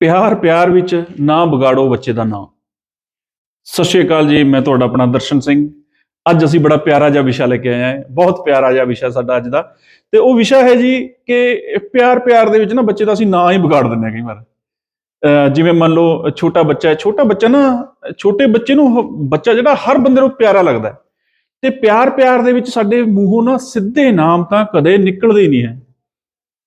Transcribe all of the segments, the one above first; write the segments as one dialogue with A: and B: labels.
A: ਪਿਆਰ ਪਿਆਰ ਵਿੱਚ ਨਾ ਵਿਗਾੜੋ ਬੱਚੇ ਦਾ ਨਾਂ ਸਤਿ ਸ਼੍ਰੀ ਅਕਾਲ ਜੀ, ਮੈਂ ਤੁਹਾਡਾ ਆਪਣਾ ਦਰਸ਼ਨ ਸਿੰਘ। ਅੱਜ ਅਸੀਂ ਬੜਾ ਪਿਆਰਾ ਜਿਹਾ ਵਿਸ਼ਾ ਲੈ ਕੇ ਆਏ ਹਾਂ, ਬਹੁਤ ਪਿਆਰਾ ਜਿਹਾ ਵਿਸ਼ਾ ਸਾਡਾ ਅੱਜ ਦਾ। ਤੇ ਉਹ ਵਿਸ਼ਾ ਹੈ ਜੀ ਕਿ ਪਿਆਰ ਪਿਆਰ ਦੇ ਵਿੱਚ ਨਾ ਬੱਚੇ ਦਾ ਅਸੀਂ ਨਾਂ ਹੀ ਵਿਗਾੜ ਦਿੰਦੇ ਹਾਂ ਕਈ ਵਾਰ। ਜਿਵੇਂ ਮੰਨ ਲਓ, ਛੋਟਾ ਬੱਚਾ ਹੈ, ਛੋਟਾ ਬੱਚਾ ਨਾ, ਛੋਟੇ ਬੱਚੇ ਨੂੰ ਉਹ ਬੱਚਾ ਜਿਹੜਾ ਹਰ ਬੰਦੇ ਨੂੰ ਪਿਆਰਾ ਲੱਗਦਾ ਹੈ। ਤੇ ਪਿਆਰ ਪਿਆਰ ਦੇ ਵਿੱਚ ਸਾਡੇ ਮੂੰਹੋਂ ਨਾ ਸਿੱਧੇ ਨਾਮ ਤਾਂ ਕਦੇ ਨਿਕਲਦੇ ਹੀ ਨਹੀਂ ਹੈ।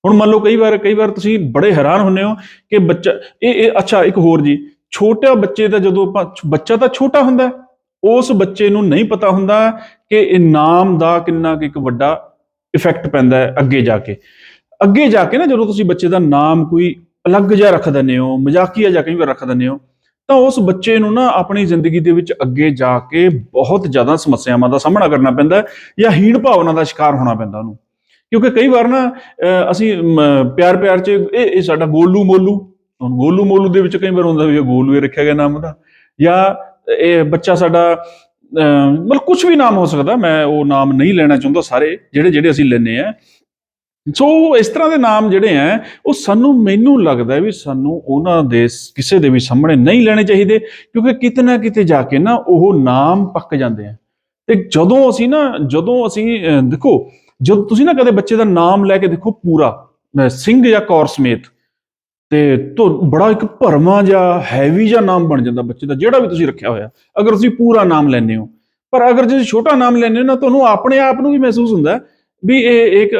A: ਹੁਣ ਮੰਨ ਲਓ ਕਈ ਵਾਰ ਕਈ ਵਾਰ ਤੁਸੀਂ ਬੜੇ ਹੈਰਾਨ ਹੁੰਦੇ ਹੋ ਕਿ ਬੱਚਾ, ਇਹ ਇਹ, ਅੱਛਾ, ਇੱਕ ਹੋਰ ਜੀ, ਛੋਟਾ ਬੱਚੇ ਦਾ ਜਦੋਂ ਆਪਾਂ ਬੱਚਾ ਤਾਂ ਛੋਟਾ ਹੁੰਦਾ, ਉਸ ਬੱਚੇ ਨੂੰ ਨਹੀਂ ਪਤਾ ਹੁੰਦਾ ਕਿ ਇਹ ਨਾਮ ਦਾ ਕਿੰਨਾ ਕੁ ਇੱਕ ਵੱਡਾ ਇਫੈਕਟ ਪੈਂਦਾ ਹੈ ਅੱਗੇ ਜਾ ਕੇ। ਅੱਗੇ ਜਾ ਕੇ ਨਾ ਜਦੋਂ ਤੁਸੀਂ ਬੱਚੇ ਦਾ ਨਾਮ ਕੋਈ ਅਲੱਗ ਜਿਹਾ ਰੱਖ ਦਿੰਦੇ ਹੋ, ਮਜ਼ਾਕੀਆ ਜਿਹਾ ਕਈ ਵਾਰ ਰੱਖ ਦਿੰਦੇ ਹੋ, ਤਾਂ ਉਸ ਬੱਚੇ ਨੂੰ ਨਾ ਆਪਣੀ ਜ਼ਿੰਦਗੀ ਦੇ ਵਿੱਚ ਅੱਗੇ ਜਾ ਕੇ ਬਹੁਤ ਜ਼ਿਆਦਾ ਸਮੱਸਿਆਵਾਂ ਦਾ ਸਾਹਮਣਾ ਕਰਨਾ ਪੈਂਦਾ ਜਾਂ ਹੀਣ ਭਾਵਨਾ ਦਾ ਸ਼ਿਕਾਰ ਹੋਣਾ ਪੈਂਦਾ ਉਹਨੂੰ। ਕਿਉਂਕਿ ਕਈ ਵਾਰ ਨਾ ਅਸੀਂ ਪਿਆਰ ਪਿਆਰ ਚ, ਇਹ ਇਹ ਸਾਡਾ ਗੋਲੂ ਮੋਲੂ, ਹੁਣ ਗੋਲੂ ਮੋਲੂ ਦੇ ਵਿੱਚ ਕਈ ਵਾਰ ਹੁੰਦਾ ਵੀ ਇਹ ਗੋਲੂ ਹੀ ਰੱਖਿਆ ਗਿਆ ਨਾਮ ਦਾ ਜਾਂ ਇਹ ਬੱਚਾ ਸਾਡਾ ਮਤਲਬ ਕੁਝ ਵੀ ਨਾਮ ਹੋ ਸਕਦਾ, ਮੈਂ ਉਹ ਨਾਮ ਨਹੀਂ ਲੈਣਾ ਚਾਹੁੰਦਾ ਸਾਰੇ, ਜਿਹੜੇ ਜਿਹੜੇ ਅਸੀਂ ਲੈਨੇ ਆ ਸੋ ਇਸ ਤਰ੍ਹਾਂ ਦੇ ਨਾਮ ਜਿਹੜੇ ਆ ਉਹ ਸਾਨੂੰ ਮੈਨੂੰ ਲੱਗਦਾ ਵੀ ਸਾਨੂੰ ਉਹਨਾਂ ਦੇ ਕਿਸੇ ਦੇ ਵੀ ਸਾਹਮਣੇ ਨਹੀਂ ਲੈਣੇ ਚਾਹੀਦੇ, ਕਿਉਂਕਿ ਕਿਤੇ ਨਾ ਕਿਤੇ ਜਾ ਕੇ ਨਾ ਉਹ ਨਾਮ ਪੱਕ ਜਾਂਦੇ ਆ। ਤੇ ਜਦੋਂ ਅਸੀਂ ਨਾ, ਜਦੋਂ ਅਸੀਂ ਦੇਖੋ ਜਦੋਂ ਤੁਸੀਂ ਨਾ ਕਦੇ ਬੱਚੇ ਦਾ ਨਾਮ ਲੈ ਕੇ ਦੇਖੋ ਪੂਰਾ ਸਿੰਘ ਜਾਂ ਕੌਰ ਸਮੇਤ, ਤੇ ਤੋਂ ਬੜਾ ਇੱਕ ਭਰਮਾ ਜਾਂ ਹੈਵੀ ਜਿਹਾ ਨਾਮ ਬਣ ਜਾਂਦਾ ਬੱਚੇ ਦਾ, ਜਿਹੜਾ ਵੀ ਤੁਸੀਂ ਰੱਖਿਆ ਹੋਇਆ। ਅਗਰ ਤੁਸੀਂ ਪੂਰਾ ਨਾਮ ਲੈਂਦੇ ਹੋ। ਪਰ ਅਗਰ ਜੇ ਛੋਟਾ ਨਾਮ ਲੈਂਦੇ ਹੋ ਨਾ, ਤੁਹਾਨੂੰ ਆਪਣੇ ਆਪ ਨੂੰ ਵੀ ਮਹਿਸੂਸ ਹੁੰਦਾ ਵੀ ਇਹ ਇੱਕ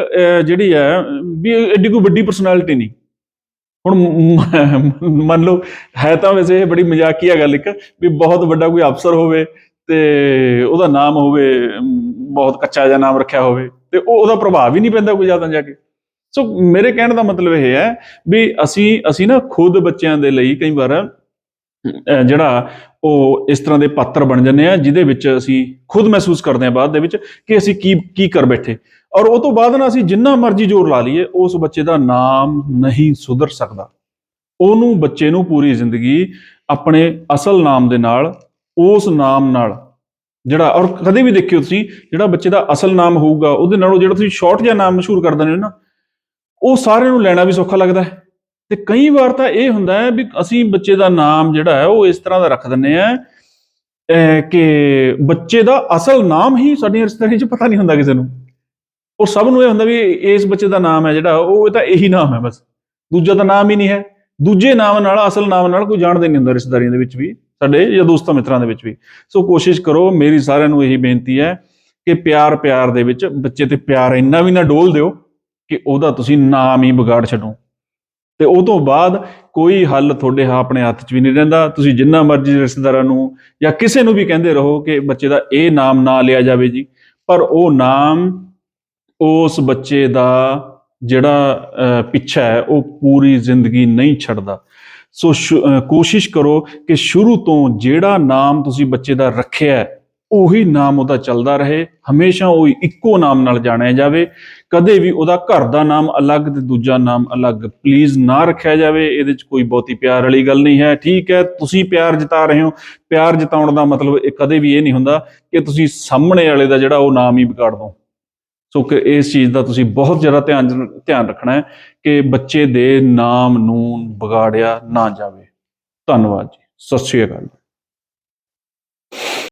A: ਜਿਹੜੀ ਹੈ, ਵੀ ਐਡੀ ਕੋਈ ਵੱਡੀ ਪਰਸਨੈਲਿਟੀ ਨਹੀਂ। ਹੁਣ ਮੰਨ ਲਓ, ਹੈ ਤਾਂ ਵੈਸੇ ਇਹ ਬੜੀ ਮਜ਼ਾਕੀਆ ਗੱਲ ਇੱਕ, ਵੀ ਬਹੁਤ ਵੱਡਾ ਕੋਈ ਅਫਸਰ ਹੋਵੇ ਤੇ ਉਹਦਾ ਨਾਮ ਹੋਵੇ ਬਹੁਤ ਕੱਚਾ ਜਿਹਾ ਨਾਮ ਰੱਖਿਆ ਹੋਵੇ ਤੇ ਉਹ ਉਹਦਾ ਪ੍ਰਭਾਵ ਹੀ ਨਹੀਂ ਪੈਂਦਾ ਕੋਈ ਜ਼ਿਆਦਾ ਜਾ ਕੇ। ਸੋ ਮੇਰੇ ਕਹਿਣ ਦਾ ਮਤਲਬ ਇਹ ਹੈ ਵੀ ਅਸੀਂ ਅਸੀਂ ਨਾ ਖੁਦ ਬੱਚਿਆਂ ਦੇ ਲਈ ਕਈ ਵਾਰ ਜਿਹੜਾ ਉਹ ਇਸ ਤਰ੍ਹਾਂ ਦੇ ਪਾਤਰ ਬਣ ਜਾਂਦੇ ਆ ਜਿਹਦੇ ਵਿੱਚ ਅਸੀਂ ਖੁਦ ਮਹਿਸੂਸ ਕਰਦੇ ਹਾਂ ਬਾਅਦ ਦੇ ਵਿੱਚ ਕਿ ਅਸੀਂ ਕੀ ਕੀ ਕਰ ਬੈਠੇ। ਔਰ ਉਹ ਤੋਂ ਬਾਅਦ ਨਾ ਅਸੀਂ ਜਿੰਨਾ ਮਰਜ਼ੀ ਜ਼ੋਰ ਲਾ ਲਈਏ, ਉਸ ਬੱਚੇ ਦਾ ਨਾਮ ਨਹੀਂ ਸੁਧਰ ਸਕਦਾ। ਉਹਨੂੰ, ਬੱਚੇ ਨੂੰ ਪੂਰੀ ਜ਼ਿੰਦਗੀ ਆਪਣੇ ਅਸਲ ਨਾਮ ਦੇ ਨਾਲ, ਉਸ ਨਾਮ ਨਾਲ ਜਿਹੜਾ, ਔਰ ਕਦੇ ਵੀ ਦੇਖਿਓ ਤੁਸੀਂ, ਜਿਹੜਾ ਬੱਚੇ ਦਾ ਅਸਲ ਨਾਮ ਹੋਊਗਾ, ਉਹਦੇ ਨਾਲੋਂ ਜਿਹੜਾ ਤੁਸੀਂ ਸ਼ਾਰਟ ਜਿਹਾ ਨਾਮ ਮਸ਼ਹੂਰ ਕਰ ਦਿੰਦੇ ਹੋ ਨਾ, ਉਹ ਸਾਰਿਆਂ ਨੂੰ ਲੈਣਾ ਵੀ ਸੌਖਾ ਲੱਗਦਾ ਹੈ। ਤੇ ਕਈ ਵਾਰ ਤਾਂ ਇਹ ਹੁੰਦਾ ਹੈ ਵੀ ਅਸੀਂ ਬੱਚੇ ਦਾ ਨਾਮ ਜਿਹੜਾ ਹੈ, ਉਹ ਇਸ ਤਰ੍ਹਾਂ ਦਾ ਰੱਖ ਦਿੰਦੇ ਆ ਕਿ ਬੱਚੇ ਦਾ ਅਸਲ ਨਾਮ ਹੀ ਸਾਡੀਆਂ ਰਿਸ਼ਤੇਦਾਰੀਆਂ 'ਚ ਪਤਾ ਨਹੀਂ ਹੁੰਦਾ ਕਿਸੇ ਨੂੰ। ਉਹ ਸਭ ਨੂੰ ਇਹ ਹੁੰਦਾ ਵੀ ਇਸ ਬੱਚੇ ਦਾ ਨਾਮ ਹੈ ਜਿਹੜਾ, ਉਹ ਤਾਂ ਇਹੀ ਨਾਮ ਹੈ ਬਸ। ਦੂਜਾ ਤਾਂ ਨਾਮ ਹੀ ਨਹੀਂ ਹੈ। ਦੂਜੇ ਨਾਮ ਨਾਲ, ਅਸਲ ਨਾਮ ਨਾਲ ਕੋਈ ਜਾਣਦੇ ਨਹੀਂ ਹੁੰਦਾ ਰਿਸ਼ਤੇਦਾਰੀਆਂ ਦੇ ਵਿੱਚ ਵੀ। ਸਾਡੇ ਜਾਂ ਦੋਸਤਾਂ ਮਿੱਤਰਾਂ ਦੇ ਵਿੱਚ ਵੀ। ਸੋ ਕੋਸ਼ਿਸ਼ ਕਰੋ, ਮੇਰੀ ਸਾਰਿਆਂ ਨੂੰ ਇਹੀ ਬੇਨਤੀ ਹੈ ਕਿ ਪਿਆਰ ਪਿਆਰ ਦੇ ਵਿੱਚ ਬੱਚੇ ਤੇ ਪਿਆਰ ਇੰਨਾ ਵੀ ਨਾ ਡੋਲ ਦਿਓ ਕਿ ਉਹਦਾ ਤੁਸੀਂ ਨਾਮ ਹੀ ਵਿਗਾੜ ਛੱਡੋ। ਤੇ ਉਹ ਤੋਂ ਬਾਅਦ ਕੋਈ ਹੱਲ ਤੁਹਾਡੇ ਹਾ- ਆਪਣੇ ਹੱਥ 'ਚ ਵੀ ਨਹੀਂ ਰਹਿੰਦਾ। ਤੁਸੀਂ ਜਿੰਨਾ ਮਰਜ਼ੀ ਰਿਸ਼ਤੇਦਾਰਾਂ ਨੂੰ ਜਾਂ ਕਿਸੇ ਨੂੰ ਵੀ ਕਹਿੰਦੇ ਰਹੋ ਕਿ ਬੱਚੇ ਦਾ ਇਹ ਨਾਮ ਨਾ ਲਿਆ ਜਾਵੇ ਜੀ। ਪਰ ਉਹ ਨਾਮ, ਉਸ ਬੱਚੇ ਦਾ ਜਿਹੜਾ ਪਿੱਛਾ ਹੈ, ਉਹ ਪੂਰੀ ਜ਼ਿੰਦਗੀ ਨਹੀਂ ਛੱਡਦਾ। ਸੋ ਸ਼ੁ- ਕੋਸ਼ਿਸ਼ ਕਰੋ ਕਿ ਸ਼ੁਰੂ ਤੋਂ ਜਿਹੜਾ ਨਾਮ ਤੁਸੀਂ ਬੱਚੇ ਦਾ ਰੱਖਿਆ ਉਹੀ ਨਾਮ ਉਹਦਾ ਚੱਲਦਾ ਰਹੇ। ਹਮੇਸ਼ਾ ਉਹ ਇੱਕੋ ਨਾਮ ਨਾਲ ਜਾਣਿਆ ਜਾਵੇ। ਕਦੇ ਵੀ ਉਹਦਾ ਘਰ ਦਾ ਨਾਮ ਅਲੱਗ ਤੇ ਦੂਜਾ ਨਾਮ ਅਲੱਗ ਪਲੀਜ਼ ਨਾ ਰੱਖਿਆ ਜਾਵੇ। ਇਹਦੇ 'ਚ ਕੋਈ ਬਹੁਤੀ ਪਿਆਰ ਵਾਲੀ ਗੱਲ ਨਹੀਂ ਹੈ। ਠੀਕ ਹੈ, ਤੁਸੀਂ ਪਿਆਰ ਜਤਾ ਰਹੇ ਹੋ। ਪਿਆਰ ਜਤਾਉਣ ਦਾ ਮਤਲਬ ਇਹ ਕਦੇ ਵੀ ਇਹ ਨਹੀਂ ਹੁੰਦਾ ਕਿ ਤੁਸੀਂ ਸਾਹਮਣੇ ਵਾਲੇ ਦਾ ਜਿਹੜਾ ਉਹ ਨਾਮ ਹੀ ਵਿਗਾੜ ਦੋ ਸੋ ਕਿ ਇਸ ਚੀਜ਼ ਦਾ ਤੁਸੀਂ ਬਹੁਤ ਜ਼ਿਆਦਾ ਧਿਆਨ ਧਿਆਨ ਰੱਖਣਾ ਹੈ ਕਿ ਬੱਚੇ ਦੇ ਨਾਮ ਨੂੰ ਵਿਗਾੜਿਆ ਨਾ ਜਾਵੇ। ਧੰਨਵਾਦ ਜੀ। ਸਤਿ ਸ਼੍ਰੀ ਅਕਾਲ।